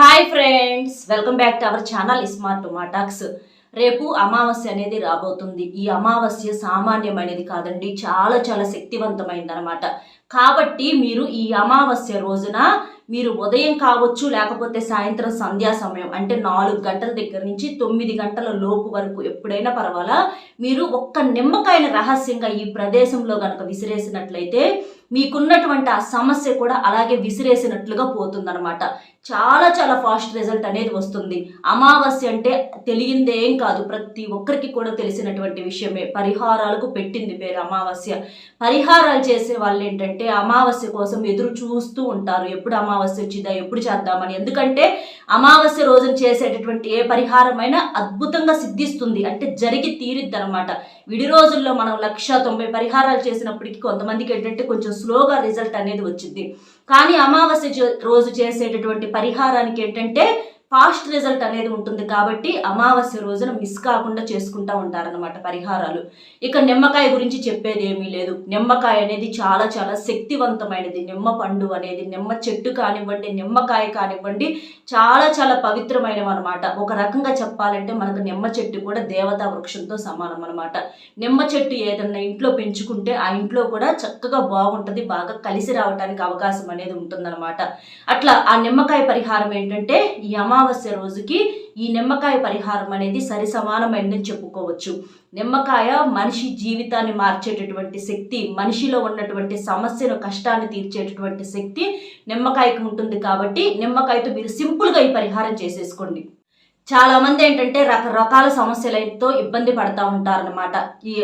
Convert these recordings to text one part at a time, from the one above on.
Hi friends welcome back to our channel smart టొమాటాక్స్ రేపు అమావాస్య అనేది రాబోతుంది. ఈ అమావాస్య సామాన్యమైనది కాదండి. చాలా చాలా శక్తివంతమైనది అనమాట కాబట్టి మీరు ఈ అమావాస్య రోజున మీరు ఉదయం కావచ్చు లేకపోతే సాయంత్రం సంధ్యా సమయం అంటే నాలుగు గంటల దగ్గర నుంచి తొమ్మిది గంటల లోపు వరకు ఎప్పుడైనా పర్వాలా మీరు ఒక్క నిమ్మకాయల రహస్యంగా ఈ ప్రదేశంలో కనుక విసిరేసినట్లయితే మీకున్నటువంటి ఆ సమస్య కూడా అలాగే విసిరేసినట్లుగా పోతుందన్నమాట. చాలా చాలా ఫాస్ట్ రిజల్ట్ అనేది వస్తుంది. అమావాస్య అంటే తెలియందే ఏం కాదు. ప్రతి ఒక్కరికి కూడా తెలిసినటువంటి విషయమే. పరిహారాలకు పెట్టింది పేరు అమావాస్య. పరిహారాలు చేసే వాళ్ళు ఏంటంటే అమావాస్య కోసం ఎదురు చూస్తూ ఉంటారు. ఎప్పుడు అమావాస్య వచ్చిందా ఎప్పుడు చేద్దామని. ఎందుకంటే అమావాస్య రోజున చేసేటటువంటి ఏ పరిహారమైనా అద్భుతంగా సిద్ధిస్తుంది. అంటే జరిగి తీరిద్ది అనమాట విడి రోజుల్లో మనం లక్ష తొంభై పరిహారాలు చేసినప్పటికీ కొంతమందికి ఏంటంటే కొంచెం స్లోగా రిజల్ట్ అనేది వచ్చింది. కానీ అమావాస్య రోజు చేసేటటువంటి పరిహారానికి ఏంటంటే ఫాస్ట్ రిజల్ట్ అనేది ఉంటుంది కాబట్టి అమావాస్య రోజున మిస్ కాకుండా చేసుకుంటా ఉంటారనమాట పరిహారాలు. ఇక నిమ్మకాయ గురించి చెప్పేది ఏమీ లేదు. నిమ్మకాయ అనేది చాలా చాలా శక్తివంతమైనది. నిమ్మ పండు అనేది నిమ్మ చెట్టు కానివ్వండి నిమ్మకాయ కానివ్వండి చాలా చాలా పవిత్రమైనవి అనమాట ఒక రకంగా చెప్పాలంటే మనకు నిమ్మ చెట్టు కూడా దేవతా వృక్షంతో సమానం అనమాట నిమ్మ చెట్టు ఏదన్నా ఇంట్లో పెంచుకుంటే ఆ ఇంట్లో కూడా చక్కగా బాగుంటుంది బాగా కలిసి రావడానికి అవకాశం అనేది ఉంటుందన్నమాట. అట్లా ఆ నిమ్మకాయ పరిహారం ఏంటంటే ఈ అమావాస్య రోజుకి ఈ నిమ్మకాయ పరిహారం అనేది సరి సమానమైందని చెప్పుకోవచ్చు. నిమ్మకాయ మనిషి జీవితాన్ని మార్చేటటువంటి శక్తి మనిషిలో ఉన్నటువంటి సమస్యను కష్టాన్ని తీర్చేటటువంటి శక్తి నిమ్మకాయకి ఉంటుంది కాబట్టి నిమ్మకాయతో మీరు సింపుల్గా ఈ పరిహారం చేసేసుకోండి. చాలా మంది ఏంటంటే రకరకాల సమస్యలతో ఇబ్బంది పడతా ఉంటారనమాట ఈ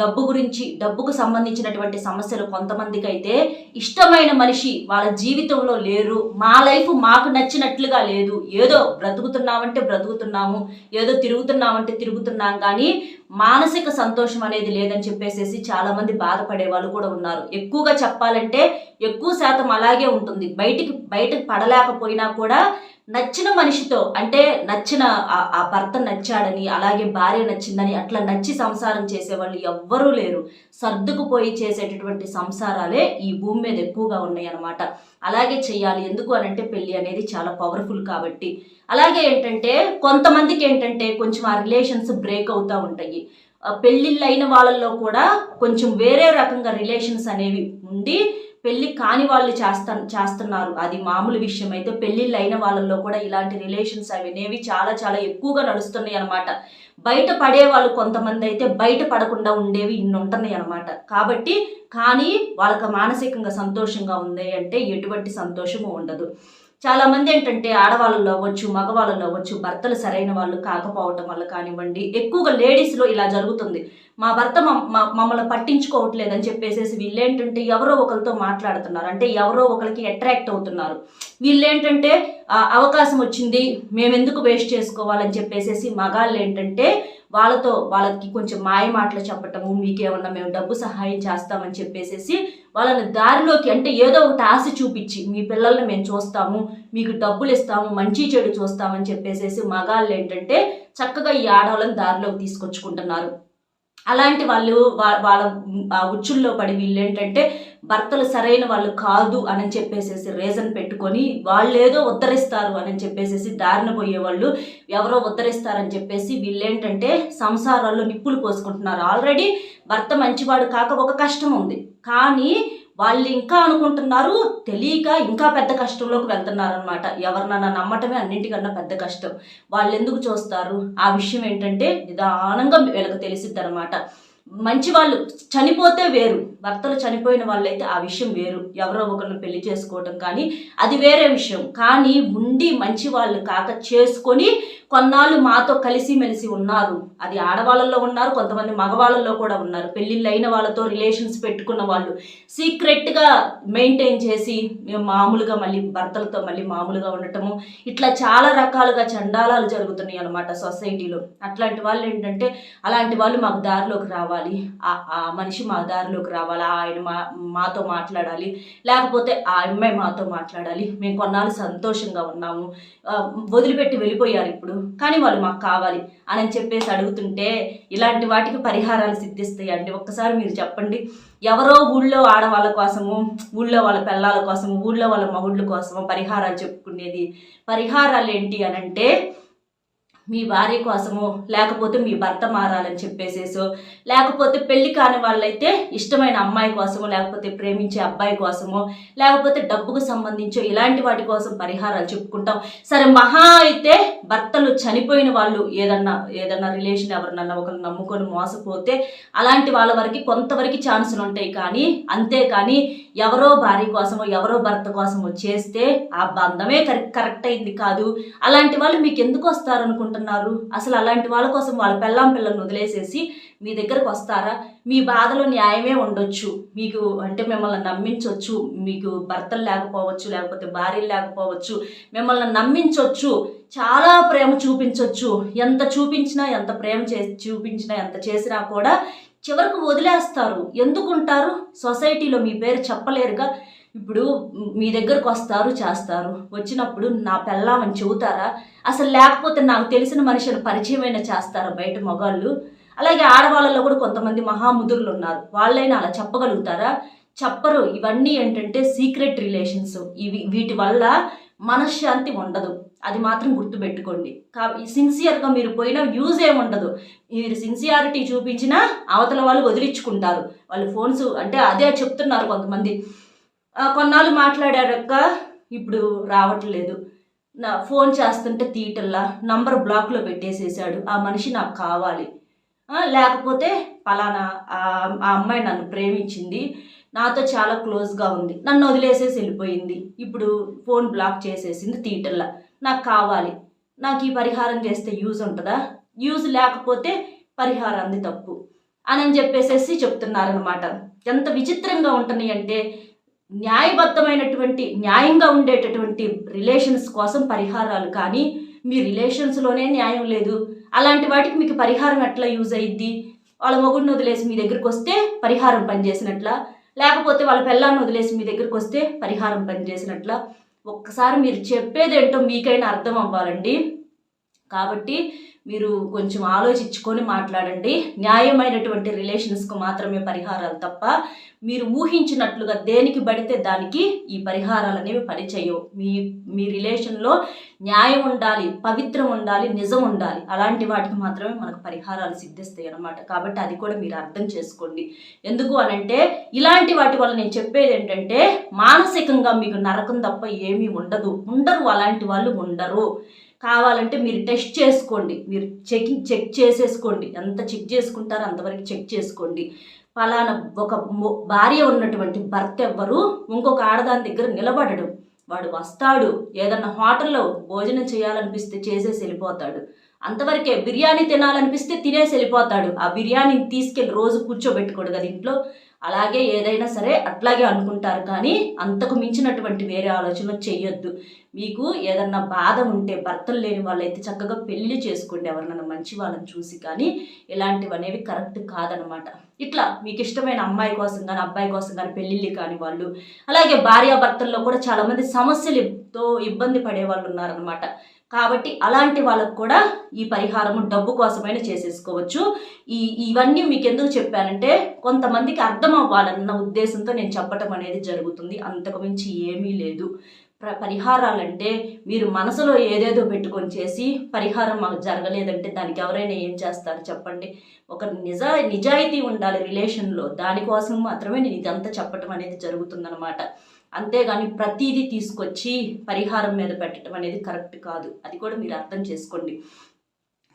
డబ్బు గురించి డబ్బుకు సంబంధించినటువంటి సమస్యలు కొంతమందికి అయితే ఇష్టమైన మనిషి వాళ్ళ జీవితంలో లేరు మా లైఫ్ మాకు నచ్చినట్లుగా లేదు ఏదో బ్రతుకుతున్నామంటే బ్రతుకుతున్నాము ఏదో తిరుగుతున్నామంటే తిరుగుతున్నాం కానీ మానసిక సంతోషం అనేది లేదని చెప్పేసేసి చాలా మంది బాధపడే వాళ్ళు కూడా ఉన్నారు. ఎక్కువగా చెప్పాలంటే ఎక్కువ శాతం అలాగే ఉంటుంది. బయటికి బయటకు పడలేకపోయినా కూడా నచ్చిన మనిషితో అంటే నచ్చిన ఆ- భర్త నచ్చాడని అలాగే భార్య నచ్చిందని అట్లా నచ్చి సంసారం చేసేవాళ్ళు ఎవ్వరూ లేరు. సర్దుకుపోయి చేసేటటువంటి సంసారాలే ఈ భూమి మీద ఎక్కువగా ఉన్నాయి అనమాట అలాగే చెయ్యాలి. ఎందుకు అనంటే పెళ్ళి అనేది చాలా పవర్ఫుల్ కాబట్టి. అలాగే ఏంటంటే కొంతమందికి ఏంటంటే కొంచెం ఆ రిలేషన్స్ బ్రేక్ అవుతూ ఉంటాయి. పెళ్ళిళ్ళు అయిన వాళ్ళల్లో కూడా కొంచెం వేరే రకంగా రిలేషన్స్ అనేవి ఉండి పెళ్ళి కాని వాళ్ళు చేస్తా చేస్తున్నారు. అది మామూలు విషయం. అయితే పెళ్ళిళ్ళు అయిన వాళ్ళల్లో కూడా ఇలాంటి రిలేషన్స్ అవి అనేవి చాలా చాలా ఎక్కువగా నడుస్తున్నాయి అనమాట బయట పడే వాళ్ళు కొంతమంది అయితే బయట పడకుండా ఉండేవి ఇన్ని ఉంటున్నాయి అనమాట కాబట్టి కానీ వాళ్ళకి మానసికంగా సంతోషంగా ఉంది అంటే ఎటువంటి సంతోషము ఉండదు. చాలా మంది ఏంటంటే ఆడవాళ్ళలో అవ్వచ్చు మగవాళ్ళలో అవ్వచ్చు భర్తలు సరైన వాళ్ళు కాకపోవటం వల్ల కానివ్వండి. ఎక్కువగా లేడీస్లో ఇలా జరుగుతుంది. మా భర్త మ- మమ్మల్ని పట్టించుకోవట్లేదని చెప్పేసేసి వీళ్ళేంటంటే ఎవరో ఒకరితో మాట్లాడుతున్నారు. అంటే ఎవరో ఒకరికి అట్రాక్ట్ అవుతున్నారు. వీళ్ళేంటంటే అవకాశం వచ్చింది మేము ఎందుకు వేస్ట్ చేసుకోవాలని చెప్పేసేసి మగాళ్ళు ఏంటంటే వాళ్ళతో వాళ్ళకి కొంచెం మాయ మాటలు చెప్పటము మీకేమన్నా మేము డబ్బు సహాయం చేస్తామని చెప్పేసేసి వాళ్ళని దారిలోకి అంటే ఏదో ఒకటి ఆశ చూపించి మీ పిల్లల్ని మేము చూస్తాము మీకు డబ్బులు ఇస్తాము మంచి చెడు చూస్తామని చెప్పేసేసి మగాళ్ళు ఏంటంటే చక్కగా ఈ ఆడవాళ్ళని దారిలోకి తీసుకొచ్చుకుంటున్నారు. అలాంటి వాళ్ళు వాళ్ళ ఉచ్చుల్లో పడి వీళ్ళు ఏంటంటే భర్తలు సరైన వాళ్ళు కాదు అని చెప్పేసేసి రీజన్ పెట్టుకొని వాళ్ళు ఏదో ఉద్ధరిస్తారు అని చెప్పేసేసి దారిన పోయేవాళ్ళు ఎవరో ఉద్ధరిస్తారని చెప్పేసి వీళ్ళేంటంటే సంసారాల్లో నిప్పులు పోసుకుంటున్నారు. ఆల్రెడీ భర్త మంచివాడు కాక ఒక కష్టం ఉంది. కానీ వాళ్ళు ఇంకా అనుకుంటున్నారు తెలియక ఇంకా పెద్ద కష్టంలోకి వెళ్తున్నారు అనమాట ఎవరినన్నా నమ్మటమే అన్నింటికన్నా పెద్ద కష్టం. వాళ్ళు ఎందుకు చూస్తారు? ఆ విషయం ఏంటంటే నిదానంగా వీళ్ళకి తెలిసిద్ది అనమాట మంచి వాళ్ళు చనిపోతే వేరు భర్తలు చనిపోయిన వాళ్ళైతే ఆ విషయం వేరు. ఎవరో ఒకరిని పెళ్ళి చేసుకోవటం కానీ అది వేరే విషయం. కానీ ఉండి మంచి వాళ్ళు కాక చేసుకొని కొన్నాళ్ళు మాతో కలిసిమెలిసి ఉన్నారు. అది ఆడవాళ్ళలో ఉన్నారు కొంతమంది మగవాళ్ళలో కూడా ఉన్నారు. పెళ్ళిళ్ళు అయిన వాళ్ళతో రిలేషన్స్ పెట్టుకున్న వాళ్ళు. సీక్రెట్గా మెయింటైన్ చేసి మేము మామూలుగా మళ్ళీ భర్తలతో మళ్ళీ మామూలుగా ఉండటము. ఇట్లా చాలా రకాలుగా చండాలాలు జరుగుతున్నాయి అనమాట సొసైటీలో. అట్లాంటి వాళ్ళు ఏంటంటే అలాంటి వాళ్ళు మాకు దారిలోకి రావాలి. ఆ ఆ మనిషి మా దారిలోకి రావాలి. ఆయన మా మాతో మాట్లాడాలి. లేకపోతే ఆ అమ్మాయి మాతో మాట్లాడాలి. మేము కొన్నాళ్ళు సంతోషంగా ఉన్నాము. వదిలిపెట్టి వెళ్ళిపోయారు ఇప్పుడు. కానీ వాళ్ళు మాకు కావాలి అని చెప్పేసి అడుగుతుంటే ఇలాంటి వాటికి పరిహారాలు సిద్ధిస్తాయి అండి. ఒక్కసారి మీరు చెప్పండి. ఎవరో ఊళ్ళో ఆడవాళ్ళ కోసము ఊళ్ళో వాళ్ళ పిల్లల కోసము ఊళ్ళో వాళ్ళ మగుళ్ళ కోసము పరిహారాలు చెప్పుకునేది. పరిహారాలు ఏంటి అని అంటే మీ భార్య కోసమో లేకపోతే మీ భర్త మారాలని చెప్పేసేసో లేకపోతే పెళ్ళి కాని వాళ్ళైతే ఇష్టమైన అమ్మాయి కోసమో లేకపోతే ప్రేమించే అబ్బాయి కోసమో లేకపోతే డబ్బుకు సంబంధించో ఇలాంటి వాటి కోసం పరిహారాలు చెప్పుకుంటాం. సరే మహా అయితే భర్తలు చనిపోయిన వాళ్ళు ఏదన్నా ఏదన్నా రిలేషన్ ఎవరినన్నా ఒకరు నమ్ముకొని మోసపోతే అలాంటి వాళ్ళ వరకు కొంతవరకు ఛాన్సులు ఉంటాయి కానీ అంతేకాని ఎవరో భార్య కోసమో ఎవరో భర్త కోసమో చేస్తే ఆ బంధమే కరెక్ట్ కరెక్ట్ అయింది కాదు. అలాంటి వాళ్ళు మీకు ఎందుకు వస్తారు అనుకుంటున్నారు అసలు అలాంటి వాళ్ళ కోసం వాళ్ళ పెళ్ళాం పిల్లల్ని వదిలేసేసి మీ దగ్గరకు వస్తారా? మీ బాధలో న్యాయమే ఉండొచ్చు. మీకు అంటే మిమ్మల్ని నమ్మించవచ్చు మీకు భర్తలు లేకపోవచ్చు లేకపోతే భార్యలు లేకపోవచ్చు. మిమ్మల్ని నమ్మించవచ్చు చాలా ప్రేమ చూపించవచ్చు ఎంత చూపించినా ఎంత ప్రేమ చే చూపించినా ఎంత చేసినా కూడా చివరకు వదిలేస్తారు. ఎందుకుంటారు? సొసైటీలో మీ పేరు చెప్పలేరుగా. ఇప్పుడు మీ దగ్గరకు వస్తారు చేస్తారు. వచ్చినప్పుడు నా పెళ్ళామని చెబుతారా? అసలు లేకపోతే నాకు తెలిసిన మనుషులు పరిచయమైన చేస్తారా బయట మగాళ్ళు? అలాగే ఆడవాళ్ళలో కూడా కొంతమంది మహాముదురులు ఉన్నారు. వాళ్ళైనా అలా చెప్పగలుగుతారా? చెప్పరు. ఇవన్నీ ఏంటంటే సీక్రెట్ రిలేషన్స్. ఇవి వీటి వల్ల మనశ్శాంతి ఉండదు. అది మాత్రం గుర్తుపెట్టుకోండి. కా సిన్సియర్గా మీరు పోయినా యూజ్ ఏమి ఉండదు మీరు సిన్సియారిటీ చూపించినా అవతల వాళ్ళు వదిలించుకుంటారు వాళ్ళు ఫోన్స్ అంటే అదే చెప్తున్నారు కొంతమంది. కొన్నాళ్ళు మాట్లాడాక ఇప్పుడు రావట్లేదు. నా ఫోన్ చేస్తుంటే తీయటల్లా నంబర్ బ్లాక్లో పెట్టేసేసాడు ఆ మనిషి నాకు కావాలి. లేకపోతే పలానా ఆ అమ్మాయి నన్ను ప్రేమించింది. నాతో చాలా క్లోజ్గా ఉంది. నన్ను వదిలేసేసి వెళ్ళిపోయింది. ఇప్పుడు ఫోన్ బ్లాక్ చేసేసింది థియేటర్లో నాకు కావాలి. నాకు ఈ పరిహారం చేస్తే యూజ్ ఉంటుందా? యూజ్ లేకపోతే పరిహారాన్ని తప్పు. అని చెప్పేసేసి చెప్తున్నారనమాట ఎంత విచిత్రంగా ఉంటున్నాయి అంటే న్యాయబద్ధమైనటువంటి న్యాయంగా ఉండేటటువంటి రిలేషన్స్ కోసం పరిహారాలు కానీ మీ రిలేషన్స్లోనే న్యాయం లేదు. అలాంటి వాటికి మీకు పరిహారం ఎట్లా యూజ్ అయ్యిద్ది? వాళ్ళ మొగుడిని వదిలేసి మీ దగ్గరికి వస్తే పరిహారం పనిచేసినట్లా? లేకపోతే వాళ్ళ పిల్లాన్ని వదిలేసి మీ దగ్గరికి వస్తే పరిహారం పనిచేసినట్ల? ఒక్కసారి మీరు చెప్పేదేంటో మీకైనా అర్థం అవ్వాలండి. కాబట్టి మీరు కొంచెం ఆలోచించుకొని మాట్లాడండి. న్యాయమైనటువంటి రిలేషన్స్కు మాత్రమే పరిహారాలు తప్ప మీరు ఊహించినట్లుగా దేనికి పడితే దానికి ఈ పరిహారాలు అనేవి పనిచేయవు. మీ మీ రిలేషన్లో న్యాయం ఉండాలి పవిత్రం ఉండాలి నిజం ఉండాలి. అలాంటి వాటికి మాత్రమే మనకు పరిహారాలు సిద్ధిస్తాయి అనమాట కాబట్టి అది కూడా మీరు అర్థం చేసుకోండి. ఎందుకు అనంటే ఇలాంటి వాటి వల్ల నేను చెప్పేది ఏంటంటే మానసికంగా మీకు నరకం తప్ప ఏమీ ఉండదు. ఉండరు అలాంటి వాళ్ళు ఉండరు. కావాలంటే మీరు టెస్ట్ చేసుకోండి. మీరు చెకింగ్ చెక్ చేసేసుకోండి. ఎంత చెక్ చేసుకుంటారో అంతవరకు చెక్ చేసుకోండి. పలానా ఒక భార్య ఉన్నటువంటి భర్త ఎవ్వరు ఇంకొక ఆడదాని దగ్గర నిలబడడు. వాడు వస్తాడు. ఏదన్నా హోటల్లో భోజనం చేయాలనిపిస్తే చేసేసి వెళ్ళిపోతాడు. అంతవరకే బిర్యానీ తినాలనిపిస్తే తినేసి వెళ్ళిపోతాడు. ఆ బిర్యానీని తీసుకెళ్ళి రోజు కూర్చోబెట్టుకోడు కదా ఇంట్లో. అలాగే ఏదైనా సరే అట్లాగే అనుకుంటారు కానీ అంతకు మించినటువంటి వేరే ఆలోచన చెయ్యొద్దు. మీకు ఏదన్నా బాధ ఉంటే భర్తలు లేని వాళ్ళైతే చక్కగా పెళ్ళి చేసుకోండి ఎవరినైనా మంచి వాళ్ళని చూసి కానీ ఇలాంటివి అనేవి కరెక్ట్ కాదనమాట. ఇట్లా మీకు ఇష్టమైన అమ్మాయి కోసం కానీ అబ్బాయి కోసం కానీ పెళ్ళిళ్ళు కాని వాళ్ళు అలాగే భార్యాభర్తల్లో కూడా చాలామంది సమస్యలతో ఇబ్బంది పడే వాళ్ళు ఉన్నారనమాట. కాబట్టి అలాంటి వాళ్ళకు కూడా ఈ పరిహారము డబ్బు కోసమైనా చేసేసుకోవచ్చు. ఈ ఇవన్నీ మీకు ఎందుకు చెప్పానంటే కొంతమందికి అర్థం అవ్వాలన్న ఉద్దేశంతో నేను చెప్పటం అనేది జరుగుతుంది. అంతకు మించి ఏమీ లేదు. ప్ర పరిహారాలంటే మీరు మనసులో ఏదేదో పెట్టుకొని చేసి పరిహారం మాకు జరగలేదంటే దానికి ఎవరైనా ఏం చేస్తారు చెప్పండి. ఒక నిజా నిజాయితీ ఉండాలి రిలేషన్లో. దానికోసం మాత్రమే నేను ఇదంతా చెప్పటం అనేది జరుగుతుందనమాట అంతేగాని ప్రతిదీ తీసుకొచ్చి పరిహారం మీద పెట్టడం అనేది కరెక్ట్ కాదు. అది కూడా మీరు అర్థం చేసుకోండి.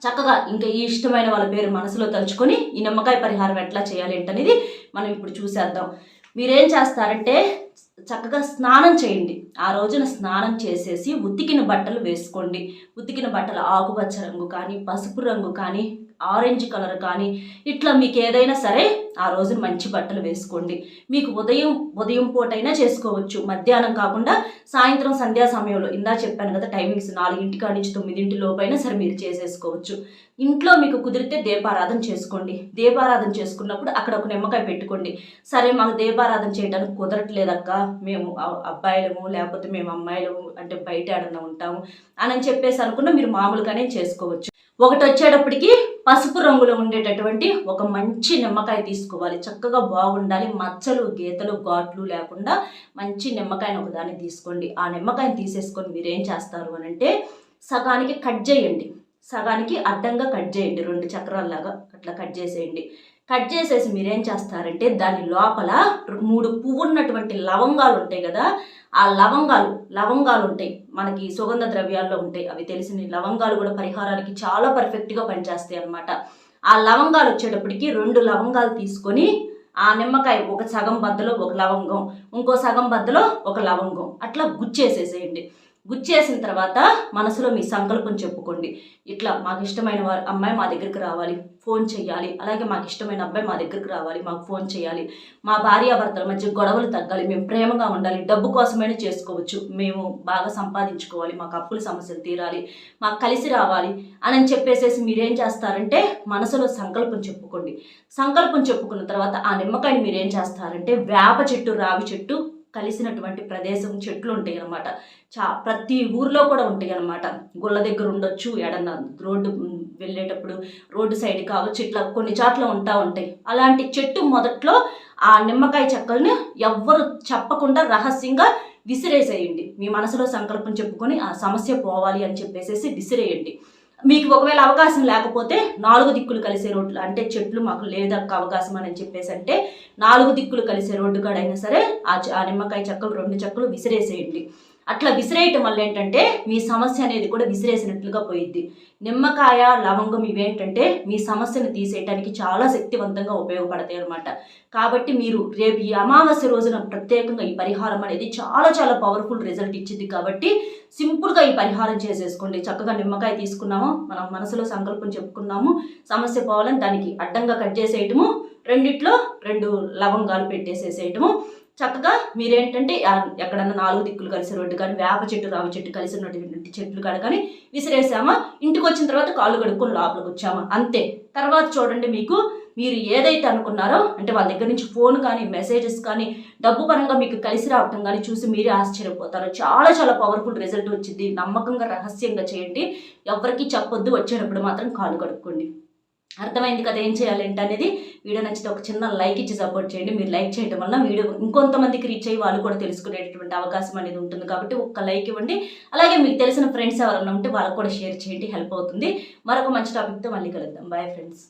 చక్కగా ఇంకా ఈ ఇష్టమైన వాళ్ళ పేరు మనసులో తలుచుకొని ఈ నిమ్మకాయ పరిహారం ఎట్లా చేయాలి ఏంటనేది మనం ఇప్పుడు చూసేద్దాం. మీరేం చేస్తారంటే చక్కగా స్నానం చేయండి. ఆ రోజున స్నానం చేసేసి ఉతికిన బట్టలు వేసుకోండి. ఉతికిన బట్టలు ఆకుపచ్చ రంగు కానీ పసుపు రంగు కానీ ఆరెంజ్ కలర్ కానీ ఇట్లా మీకు ఏదైనా సరే ఆ రోజున మంచి బట్టలు వేసుకోండి. మీకు ఉదయం ఉదయం పూటైనా చేసుకోవచ్చు. మధ్యాహ్నం కాకుండా సాయంత్రం సంధ్యా సమయంలో ఇందా చెప్పాను కదా టైమింగ్స్ నాలుగింటి కాడి నుంచి తొమ్మిదింటి లోపైనా సరే మీరు చేసేసుకోవచ్చు. ఇంట్లో మీకు కుదిరితే దీపారాధన చేసుకోండి. దీపారాధన చేసుకున్నప్పుడు అక్కడ ఒక నిమ్మకాయ పెట్టుకోండి. సరే మాకు దీపారాధన చేయడానికి కుదరట్లేదక్క. మేము అబ్బాయిలము లేకపోతే మేము అమ్మాయిలము అంటే బయట ఆడన ఉంటాము అని చెప్పేసి అనుకున్న మీరు మామూలుగానే చేసుకోవచ్చు. ఒకటి వచ్చేటప్పటికి పసుపు రంగులో ఉండేటటువంటి ఒక మంచి నిమ్మకాయ తీసుకోవాలి. చక్కగా బాగుండాలి. మచ్చలు గీతలు ఘాట్లు లేకుండా మంచి నిమ్మకాయని ఒకదాన్ని తీసుకోండి. ఆ నిమ్మకాయని తీసేసుకొని మీరు ఏం చేస్తారు అని అంటే సగానికి కట్ చేయండి. సగానికి అడ్డంగా కట్ చేయండి. రెండు చక్రాల్లాగా అట్లా కట్ చేసేయండి. కట్ చేసేసి మీరేం చేస్తారంటే దాని లోపల మూడు పువ్వు ఉన్నటువంటి లవంగాలు ఉంటాయి కదా ఆ లవంగాలు లవంగాలు ఉంటాయి. మనకి సుగంధ ద్రవ్యాల్లో ఉంటాయి అవి తెలిసిన లవంగాలు కూడా పరిహారానికి చాలా పర్ఫెక్ట్గా పనిచేస్తాయి అన్నమాట. ఆ లవంగాలు వచ్చేటప్పటికి రెండు లవంగాలు తీసుకొని ఆ నిమ్మకాయ ఒక సగం బద్దలో ఒక లవంగం ఇంకో సగం బద్దలో ఒక లవంగం అట్లా గుచ్చేసేసేయండి. గుచ్చేసిన తర్వాత మనసులో మీ సంకల్పం చెప్పుకోండి. ఇట్లా మాకు ఇష్టమైన అమ్మాయి మా దగ్గరికి రావాలి ఫోన్ చేయాలి అలాగే మాకు ఇష్టమైన అబ్బాయి మా దగ్గరికి రావాలి మాకు ఫోన్ చేయాలి మా భార్యాభర్తల మధ్య గొడవలు తగ్గాలి. మేము ప్రేమగా ఉండాలి. డబ్బు కోసమైనా చేసుకోవచ్చు. మేము బాగా సంపాదించుకోవాలి. మాకు అప్పుల సమస్యలు తీరాలి. మాకు కలిసి రావాలి అని చెప్పేసేసి మీరేం చేస్తారంటే మనసులో సంకల్పం చెప్పుకోండి. సంకల్పం చెప్పుకున్న తర్వాత ఆ నిమ్మకాయని మీరేం చేస్తారంటే వేప చెట్టు రావి చెట్టు కలిసినటువంటి ప్రదేశం చెట్లు ఉంటాయి అనమాట చా ప్రతి ఊర్లో కూడా ఉంటాయి అనమాట గుళ్ళ దగ్గర ఉండొచ్చు ఎడన్న రోడ్డు వెళ్ళేటప్పుడు రోడ్డు సైడ్ కావచ్చు ఇట్లా కొన్ని చోట్ల ఉంటా ఉంటాయి. అలాంటి చెట్టు మొదట్లో ఆ నిమ్మకాయ చెక్కల్ని ఎవ్వరు చెప్పకుండా రహస్యంగా విసిరేసేయండి. మీ మనసులో సంకల్పం చెప్పుకొని ఆ సమస్య పోవాలి అని చెప్పేసేసి విసిరేయండి. మీకు ఒకవేళ అవకాశం లేకపోతే నాలుగు దిక్కులు కలిసే రోడ్లు అంటే చెట్లు మాకు లేదక్క అవకాశం అని చెప్పేసి అంటే నాలుగు దిక్కులు కలిసే రోడ్డు కాడైనా సరే ఆ నిమ్మకాయ చెక్కలు రెండు చెక్కలు విసిరేసేయండి. అట్లా విసిరేయటం వల్ల ఏంటంటే మీ సమస్య అనేది కూడా విసిరేసినట్లుగా పోయిద్ది. నిమ్మకాయ లవంగం ఇవేంటంటే మీ సమస్యను తీసేయటానికి చాలా శక్తివంతంగా ఉపయోగపడతాయి అన్నమాట. కాబట్టి మీరు రేపు ఈ అమావాస్య రోజున ప్రత్యేకంగా ఈ పరిహారం అనేది చాలా చాలా పవర్ఫుల్ రిజల్ట్ ఇచ్చింది. కాబట్టి సింపుల్గా ఈ పరిహారం చేసేసుకోండి. చక్కగా నిమ్మకాయ తీసుకున్నాము మనం మనసులో సంకల్పం చెప్పుకున్నాము సమస్య పోవాలని దానికి అడ్డంగా కట్ చేసేయటము రెండిట్లో రెండు లవంగాలు పెట్టేసేసేయటము చక్కగా మీరేంటంటే ఎక్కడన్నా నాలుగు దిక్కులు కలిసి రోడ్డు కానీ వేప చెట్టు రావి చెట్టు కలిసి ఉన్నటువంటి చెట్లు కాడ కానీ విసిరేసామా ఇంటికి వచ్చిన తర్వాత కాళ్ళు కడుక్కొని లోపలికి వచ్చామా? అంతే. తర్వాత చూడండి మీకు మీరు ఏదైతే అనుకున్నారో అంటే వాళ్ళ దగ్గర నుంచి ఫోన్ కానీ మెసేజెస్ కానీ డబ్బు పరంగా మీకు కలిసి రావటం కానీ చూసి మీరే ఆశ్చర్యపోతారు. చాలా చాలా పవర్ఫుల్ రిజల్ట్ వచ్చింది. నమ్మకంగా రహస్యంగా చేయండి. ఎవరికి చెప్పొద్దు వచ్చేటప్పుడు మాత్రం కాళ్ళు కడుక్కోండి. అర్థమైంది కదా ఏం చేయాలి ఏంటి అనేది. వీడియో నచ్చితే ఒక చిన్న లైక్ ఇచ్చి సపోర్ట్ చేయండి. మీరు లైక్ చేయడం వల్ల వీడియో ఇంకొంతమందికి రీచ్ అయ్యి వాళ్ళు కూడా తెలుసుకునేటటువంటి అవకాశం అనేది ఉంటుంది కాబట్టి ఒక్క లైక్ ఇవ్వండి. అలాగే మీకు తెలిసిన ఫ్రెండ్స్ ఎవరైనా ఉంటే వాళ్ళకు కూడా షేర్ చేయండి. హెల్ప్ అవుతుంది. మరొక మంచి టాపిక్తో మళ్ళీ కలుద్దాం. Bye friends